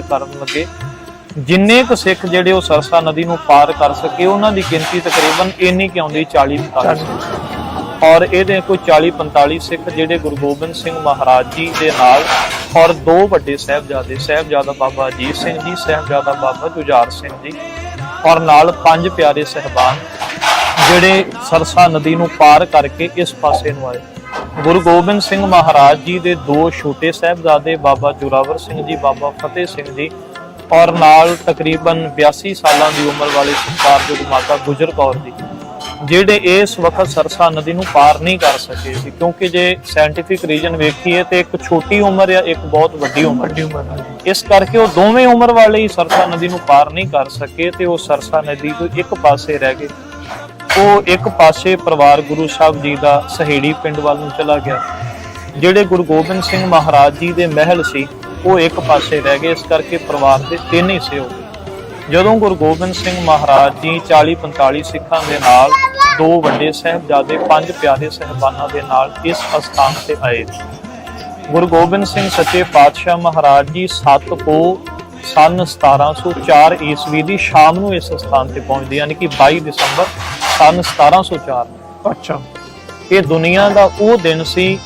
ਪਾਰ ਕਰਨ ਲੱਗੇ। ਜਿੰਨੇ ਕੁ ਸਿੱਖ ਜਿਹੜੇ ਉਹ ਸਰਸਾ ਨਦੀ ਨੂੰ ਪਾਰ ਕਰ ਸਕੇ, ਉਹਨਾਂ ਦੀ ਗਿਣਤੀ ਤਕਰੀਬਨ ਇੰਨੀ ਕਿ ਆਉਂਦੀ 40 45 ਔਰ ਇਹਦੇ ਕੋਈ 40 45 ਸਿੱਖ ਜਿਹੜੇ ਗੁਰੂ ਗੋਬਿੰਦ ਸਿੰਘ ਮਹਾਰਾਜ ਜੀ ਦੇ ਨਾਲ ਔਰ ਦੋ ਵੱਡੇ ਸਾਹਿਬਜ਼ਾਦੇ, ਸਾਹਿਬਜ਼ਾਦਾ ਬਾਬਾ ਅਜੀਤ ਸਿੰਘ ਜੀ, ਸਾਹਿਬਜ਼ਾਦਾ ਬਾਬਾ ਜੁਝਾਰ ਸਿੰਘ ਜੀ ਔਰ ਨਾਲ ਪੰਜ ਪਿਆਰੇ ਸਹਿਬਾਨ ਜਿਹੜੇ ਸਰਸਾ ਨਦੀ ਨੂੰ ਪਾਰ ਕਰਕੇ ਇਸ ਪਾਸੇ ਨੂੰ ਆਏ। ਗੁਰੂ ਗੋਬਿੰਦ ਸਿੰਘ ਮਹਾਰਾਜ ਜੀ ਦੇ ਦੋ ਛੋਟੇ ਸਾਹਿਬਜ਼ਾਦੇ ਬਾਬਾ ਜੁਰਾਵਰ ਸਿੰਘ ਜੀ ਬਾਬਾ ਫਤਿਹ ਸਿੰਘ ਜੀ ਔਰ ਨਾਲ ਤਕਰੀਬਨ 82 ਸਾਲਾਂ ਦੀ ਉਮਰ ਵਾਲੇ ਸਤਿਕਾਰਯੋਗ ਮਾਤਾ ਗੁਜਰ ਕੌਰ ਜੀ ਜਿਹੜੇ ਇਸ ਵਕਤ ਸਰਸਾ ਨਦੀ ਨੂੰ ਪਾਰ ਨਹੀਂ ਕਰ ਸਕੇ ਸੀ ਕਿਉਂਕਿ ਜੇ ਸਾਇੰਟੀਫਿਕ ਰੀਜਨ ਵੇਖੀਏ ਤੇ ਇੱਕ ਛੋਟੀ ਉਮਰ ਆ ਇੱਕ ਬਹੁਤ ਵੱਡੀ ਉਮਰ। ਵੱਡੀ ਉਮਰ ਜੀ। ਇਸ ਕਰਕੇ ਉਹ ਦੋਵੇਂ ਉਮਰ ਵਾਲੇ ਹੀ ਸਰਸਾ ਨਦੀ ਨੂੰ ਪਾਰ ਨਹੀਂ ਕਰ ਸਕੇ ਤੇ ਉਹ ਸਰਸਾ ਨਦੀ ਤੋਂ ਇੱਕ ਪਾਸੇ ਰਹਿ ਗਏ। ਉਹ ਇੱਕ ਪਾਸੇ ਪਰਿਵਾਰ ਗੁਰੂ ਸਾਹਿਬ ਜੀ ਦਾ ਸਹੇੜੀ ਪਿੰਡ ਵੱਲ ਨੂੰ ਚਲਾ ਗਿਆ। ਜਿਹੜੇ ਗੁਰੂ ਗੋਬਿੰਦ ਸਿੰਘ ਮਹਾਰਾਜ ਜੀ ਦੇ ਮਹਿਲ ਸੀ, ਉਹ ਇੱਕ ਪਾਸੇ ਰਹਿ ਗਏ। ਇਸ ਕਰਕੇ ਪਰਿਵਾਰ ਦੇ ਤਿੰਨ ਹਿੱਸੇ ਹੋ ਗਏ। ਜਦੋਂ ਗੁਰੂ ਗੋਬਿੰਦ ਸਿੰਘ ਮਹਾਰਾਜ ਜੀ 40 45 ਸਿੱਖਾਂ ਦੇ ਨਾਲ, ਦੋ ਵੱਡੇ ਸਾਹਿਬਜ਼ਾਦੇ, ਪੰਜ ਪਿਆਰੇ ਸਹਿਬਾਨਾਂ ਦੇ ਨਾਲ ਇਸ ਅਸਥਾਨ ਤੇ ਆਏ। ਗੁਰੂ ਗੋਬਿੰਦ ਸਿੰਘ ਸੱਚੇ ਪਾਤਸ਼ਾਹ ਮਹਾਰਾਜ ਜੀ ਸੱਤ ਕੋ ਸਨ 1704 ਈਸਵੀ ਦੀ ਸ਼ਾਮ ਨੂੰ ਇਸ ਸਥਾਨ ਤੇ ਪਹੁੰਚਦੇ ਯਾਨੀ ਕਿ 22 ਦਸੰਬਰ ਸਨ 1704 ਅੱਛਾ। ਇਹ ਦੁਨੀਆ ਦਾ ਉਹ ਦਿਨ ਸੀ